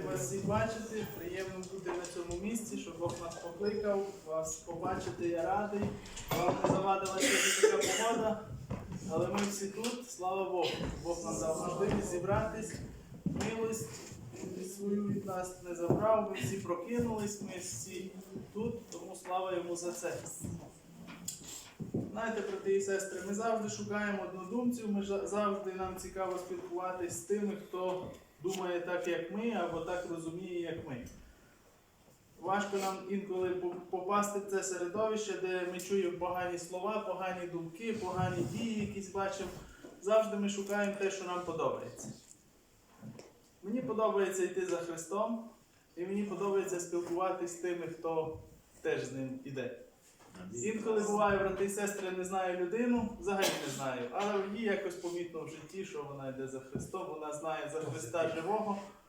вас всіх бачити, приємно бути на цьому місці, щоб Бог нас покликав, вас побачити, я радий. Вам не завадила така погода, але ми всі тут, слава Богу. Бог нам дав можливість зібратись, милость свою від нас не забрав, ми всі прокинулись, ми всі тут, тому слава йому за це. Знаєте, брати і сестри, ми завжди шукаємо однодумців, ми завжди нам цікаво спілкуватись з тими, хто думає так, як ми, або так розуміє, як ми. Важко нам інколи попасти в це середовище, де ми чуємо погані слова, погані думки, погані дії, якісь бачимо. Завжди ми шукаємо те, що нам подобається. Мені подобається йти за Христом, і мені подобається спілкуватися з тими, хто теж з ним іде. Інколи буває, брати і сестри, не знаю людину, взагалі не знаю, але її якось помітно в житті, що вона йде за Христом, вона знає за Христа живого,